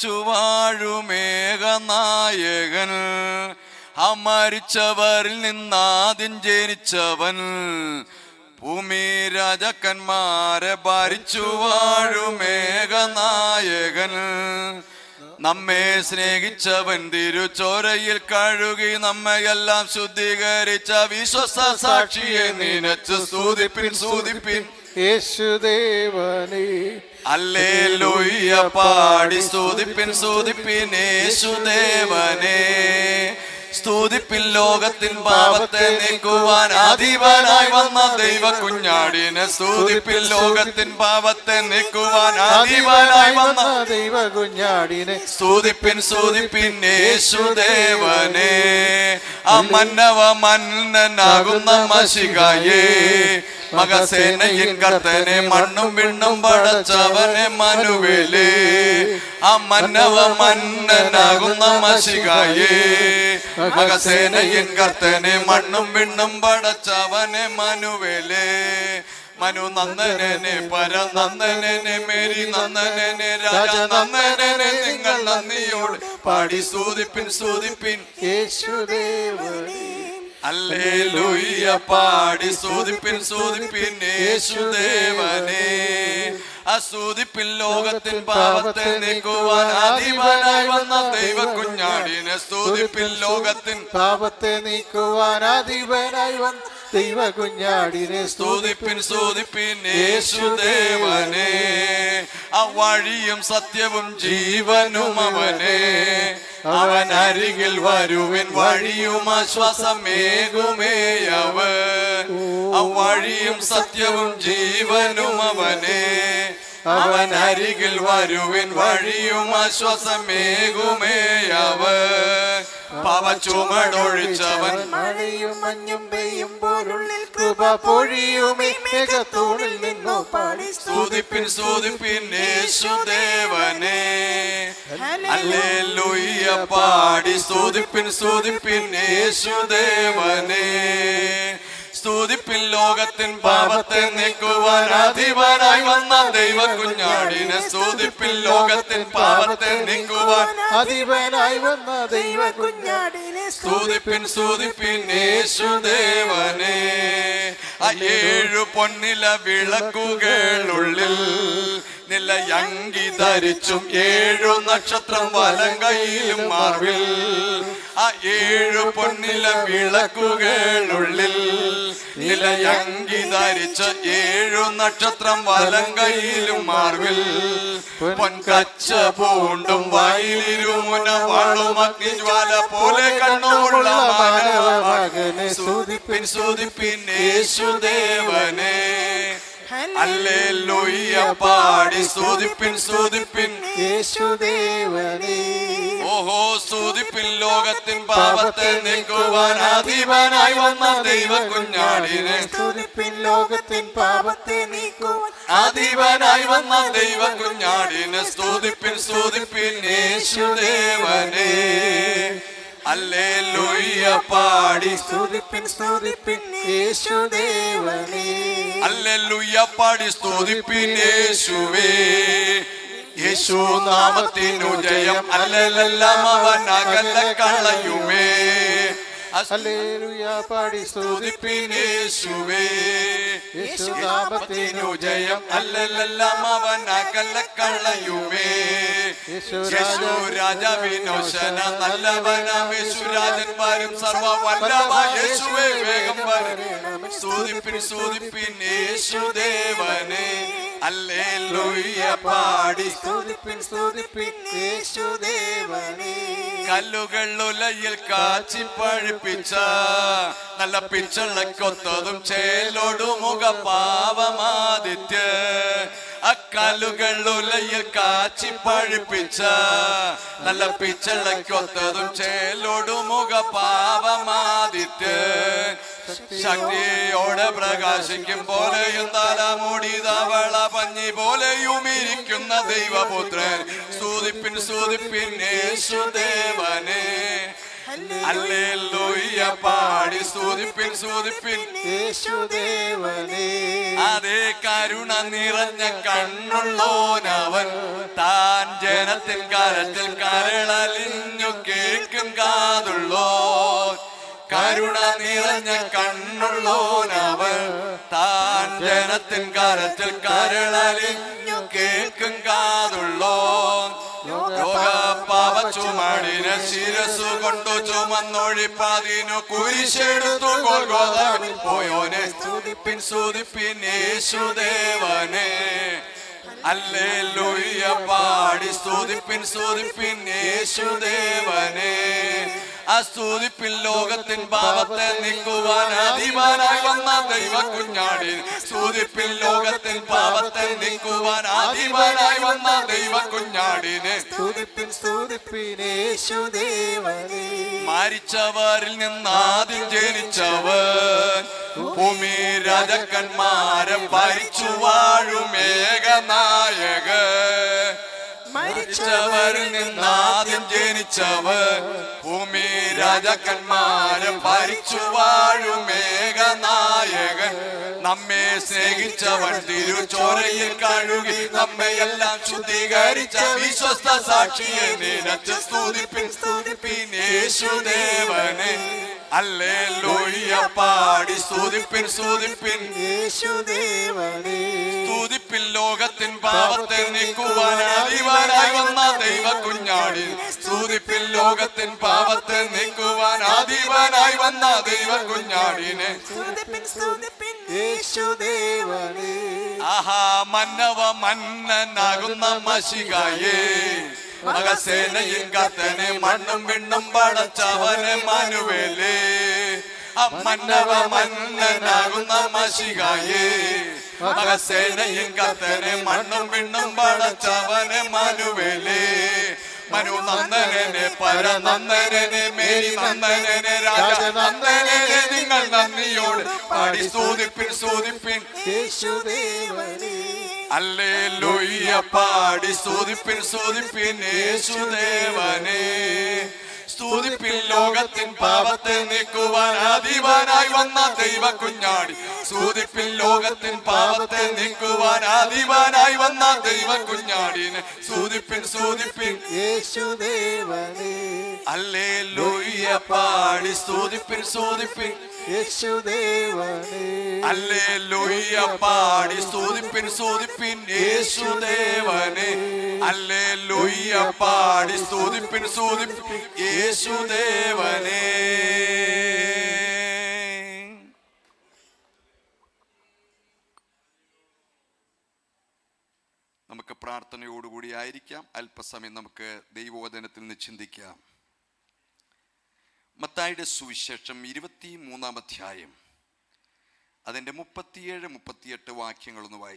ഭരിച്ചു വാഴുമേഘനായകൻ ആ മരിച്ചവരിൽ നിന്നാദ്യം ജനിച്ചവൻ. ഭൂമി രാജാക്കന്മാരെ ഭരിച്ചു വാഴുമേഘനായകൻ നമ്മെ സ്നേഹിച്ചവൻ തിരുച്ചോരയിൽ കഴുകി നമ്മയെല്ലാം ശുദ്ധീകരിച്ച വിശ്വസ സാക്ഷിയെ നിനച്ച് സ്തുതിപ്പിൻ സ്തുതിപ്പിൻ. യേശുദേവനേ അല്ലേ ലൊയ്യ പാടി സ്തുതിപ്പിൻ സ്തുതിപ്പിൻ യേശുദേവനെ സ്തുതിപ്പിൻ ലോകത്തിൻ പാപത്തെ നീക്കുവാൻ അധീവനായി വന്ന ദൈവ കുഞ്ഞാടിനെ സ്തുതിപ്പിൻ ലോകത്തിൻ പാപത്തെ നീക്കുവാൻ അധീവനായി വന്ന ദൈവ കുഞ്ഞാടിനെ സ്തുതിപ്പിൻ സ്തുതിപ്പിൻ യേശുദേവനെ അമന്നവ മന്നനാകുന്ന മഷികായേ. മകസേനയിൻ കർത്തനെ മണ്ണും വിണ്ണും പടച്ചവനെ മനുവേലേ. ആ മന്നവ മന്നനാകുന്ന മഷികായേ. മകസേനയിൻ കർത്തനെ മണ്ണും വിണ്ണും പടച്ചവനെ മനുവേലേ. മനു നന്ദനനെ പരനന്ദനനെ മേരി നന്ദനനെ രാജ നന്ദനനെ നിങ്ങൾ നന്ദിയോട് പാടി സൂതിപ്പിൻ സൂതിപ്പിൻ യേശുദേവനേ. അല്ലേലൂയ്യ പാടി സൂതിപ്പിൻ സൂതിപ്പിൻ യേശുദേവനെ. അസൂതിപ്പിൻ ലോകത്തിൻ പാപത്തെ നീക്കുവാൻ അധിപനായി വന്ന ദൈവ കുഞ്ഞാടിനെ സ്തുതിപ്പിൻ ലോകത്തിൻ പാപത്തെ നീക്കുവാൻ ആദിപനായി വന്ന ദൈവ കുഞ്ഞാടിനെ സ്തുതിപ്പിൻ സ്തുതിപ്പിൻ യേശുദേവനെ. ആ വഴിയും സത്യവും ജീവനും അവനെ. അവൻ അരികിൽ വരുവിൻ വഴിയും ആശ്വാസമേകുമേ അവൻ. ആ വഴിയും സത്യവും ജീവനും അവനെ. അവൻ അരികിൽ വരുവിൻ വഴിയും ആശ്വാസമേകുമേ അവൻ പവ മഴയും മഞ്ഞും പെയ്യുമ്പോഴുള്ളിൽ കൃപ പൊഴിയുമേ മേഘത്തൂണിൽ നിന്നു പാടി സ്തുതിപ്പിൻ സ്തുതിപ്പിൻ യേശുദേവനെ. അല്ലേലൂയ്യ പാടി സ്തുതിപ്പിൻ സ്തുതിപ്പിൻ യേശുദേവനെ. സ്തുതിപ്പിൻ ലോകത്തിൻ പാപത്തെ നീക്കുവാൻ അധിപനായി വന്ന ദൈവ കുഞ്ഞാടിനെ സ്തുതിപ്പിൻ ലോകത്തിൻ പാപത്തെ നീക്കുവാൻ അധിപനായി വന്ന ദൈവ കുഞ്ഞാടിനെ സ്തുതിപ്പിൻ സ്തുതിപ്പിൻ യേശുദേവനെ. ഏഴു പൊന്നില വിളക്കുകളുള്ളിൽ നിലയങ്കി ധരിച്ചും ഏഴു നക്ഷത്രം വലം കയ്യിലും മാർവിൽ. ആ ഏഴു പൊന്നില വിളക്കുകളുള്ളിൽ നിലയങ്കി ധരിച്ച ഏഴു നക്ഷത്രം വലം കയ്യിലും മാർവിൽ. പൊൻകച്ച പൂണ്ടും വയലിരുമുന വാളും അഗ്നിജ്വാല പോലെ കണ്ണുള്ള മകനെ. സൂതിപ്പിൻ സൂതിപ്പിൻ യേശുദേവനെ. അല്ലേലൂയ്യ പാടി സ്തുതിപ്പിൻ സ്തുതിപ്പിൻ. യേശുദേവനേ. ഓഹോ സ്തുതിപ്പിൻ ലോകത്തിൻ പാപത്തെ നീക്കുവാൻ അധീപനായി വന്ന ദൈവ കുഞ്ഞാടിനെ സ്തുതിപ്പിൻ ലോകത്തിൻ പാപത്തെ നീക്കുവാൻ അധീപനായി വന്ന ദൈവ കുഞ്ഞാടിനെ സ്തുതിപ്പിൻ സ്തുതിപ്പിൻ. യേശുദേവനെ. അല്ലേലൂയ്യ പാടി സ്തുതിപ്പിൻ സ്തുതിപ്പിൻ യേശുദേവനേ അല്ലെല്ലുയ്യ പാടി സ്തുതിപ്പിൻ യേശുവേ. യേശു നാമത്തിനു ജയം അല്ലെല്ലാം അവൻ അകല കളയുമേ. ഹല്ലേലൂയ പാടി സ്തുതിപ്പിൻ യേശുവേ. യേശു നാമത്തിനു ജയം അല്ലെല്ലാം അവൻ അകല കളയുമേ. രാജാവിനോശന നല്ലവനാം യേശു രാജന്മാരും സർവ വല്ലഭ യേശുവേ വേഗം വരണം സ്തുതിപ്പിൻ സ്തുതിപ്പിൻ യേശുദേവനെ. പാടി. സ്തുതിപ്പിൻ സ്തുതിപ്പിൻ യേശുദേവനെ. കല്ലുകൾ ഉലയിൽ കാച്ചി പഴുപ്പിച്ച നല്ല പിച്ചളക്കൊത്തതും ചേലോടുമുഖ പാവമാദിത്യ. അക്കല്ലുകൾ ഉലയിൽ കാച്ചി പഴിപ്പിച്ച നല്ല പിച്ചളയ്ക്കൊത്തതും ചേലോടു മുഖ പാവമാതിറ്റ് ശക്തിയോടെ പ്രകാശിക്കും പോലെയും തലമുടി തവള പഞ്ഞി പോലെയും ഇരിക്കുന്ന ദൈവപുത്രൻ. സൂതിപ്പിൻ സൂതിപ്പിൻ യേശുദേവനെ ഹല്ലേലൂയ പാടി സ്തുതിപ്പിൻ സ്തുതിപ്പിൻ. യേശുദേവനേ. അതേ കരുണ നിറഞ്ഞ കണ്ണുള്ളോനവൻ താൻ ജനത്തിൻ കരത്തിൽ കരളലിഞ്ഞു കേൾക്കും കാതുള്ളോ കരുണ നിറഞ്ഞ കണ്ണുള്ളോനവൻ താൻ ജനത്തിൻ കരത്തിൽ കരളലിഞ്ഞു കേൾക്കും കാതുള്ളോ യോഗപാപ ചുമടിന് ശിരസു കൊണ്ടു ചുമന്നൊഴിപ്പാതിനു കുരിശെടുത്തു കൊൽഗോതാവിൽ പോയോനെ സ്തുതിപ്പിൻ സ്തുതിപ്പിൻ യേശുദേവനെ. അല്ലേലൂയ പാടി സ്തുതിപ്പിൻ സ്തുതിപ്പിൻ യേശുദേവനെ. ആ സ്തുതിപ്പിൻ ലോകത്തിൻ പാപത്തെ നീക്കുവാൻ ആദിമാനായി വന്ന ദൈവ കുഞ്ഞാടി സ്തുതിപ്പിൻ ലോകത്തിൻ പാപത്തെ നീക്കുവാൻ ആദിമാനായി വന്ന ദൈവ കുഞ്ഞാടിനെ മരിച്ചവരിൽ നിന്ന് ആദ്യം ജനിച്ചവർ ജനിച്ചവൻ. ഭൂമി രാജക്കന്മാരെ ഭരിച്ചു വാഴും ഏകനായക മരിച്ചവരിൽ നിന്നാദ്യം ജനിച്ചവർ. ഭൂമി രാജാക്കന്മാരും ഭരിച്ചു വാഴും ഏകനായകൻ. നമ്മെ സ്നേഹിച്ചവൻ തിരുചോരയിൽ കഴുകി നമ്മയെല്ലാം ശുദ്ധീകരിച്ച വിശ്വസ്ത സാക്ഷിയെ നിനച്ച് സ്തുതിപ്പിൻ സ്തുതിപ്പിൻ യേശുദേവനെ. അല്ലേ ലോയ്യ പാടി സ്തുതിപ്പിൻ സ്തുതിപ്പിൻ. യേശുദേവനെ സ്തുതിപ്പിൻ ലോകത്തിൻ പാപത്തെ നീക്കുവാൻ അധിപനായി വന്ന ദൈവ കുഞ്ഞാടി സ്തുതിപ്പിൻ ലോകത്തിൻ പാപത്തെ നീക്കുവാൻ അധിപനായി വന്ന ദൈവ കുഞ്ഞാടിനെ ആഹാ മന്നവ മന്നനാകുന്ന മഷികായേ. മകസേനയും കത്തനെ മണ്ണും വിണ്ണും പടച്ചവന് മനുവേലേ. അമ്മന്നവ മന്നനാകുന്ന മഷികായേ മകസേനയും കത്തനെ മണ്ണും വിണ്ണും പടച്ചവന് മനുവേലേ. മനു നന്ദനനെ പരനന്ദനനെ മേരി നന്ദനനെ രാജനന്ദനനെ നിങ്ങൾ നന്ദിയോട് പാടി സൂതിപ്പിൻ സൂതിപ്പിൻ യേശുദേവനെ. അല്ലേ ലൊയ്യ പാടി സ്തുതിപ്പിൻ സ്തുതിപ്പിൻ യേശുദേവനെ. സ്തുതിപ്പിൻ ലോകത്തിൻ പാപത്തെ നീക്കുവാൻ അധിപനായി വന്ന ദൈവ കുഞ്ഞാടി സ്തുതിപ്പിൻ ലോകത്തിൻ പാപത്തെ നീക്കുവാൻ അധിപനായി വന്ന ദൈവ കുഞ്ഞാടിനെ സ്തുതിപ്പിൻ സ്തുതിപ്പിൻ യേശുദേവനെ. അല്ലേ ലൊയ്യ പാടി സ്തുതിപ്പിൻ സ്തുതിപ്പിൻ യേശുദേവനെ. അല്ലേ ലൊയ്യ പാടി സ്തുതിപ്പിൻ സ്തുതിപ്പിൻ യേശുദേവനെ. അല്ലേ ലൊയ്യ പാടി സ്തുതിപ്പിൻ സ്തുതിപ്പിൻ യേശുദേവനെ. നമുക്ക് പ്രാർത്ഥനയോടുകൂടി ആയിരിക്കാം. അല്പസമയം നമുക്ക് ദൈവോദനത്തിൽ നിന്ന് ചിന്തിക്കാം. മത്തായുടെ സുവിശേഷം ഇരുപത്തി മൂന്നാം അധ്യായം. അതിന്റെ മുപ്പത്തിയേഴ് മുപ്പത്തിയെട്ട് വാക്യങ്ങളൊന്ന് വായിച്ചു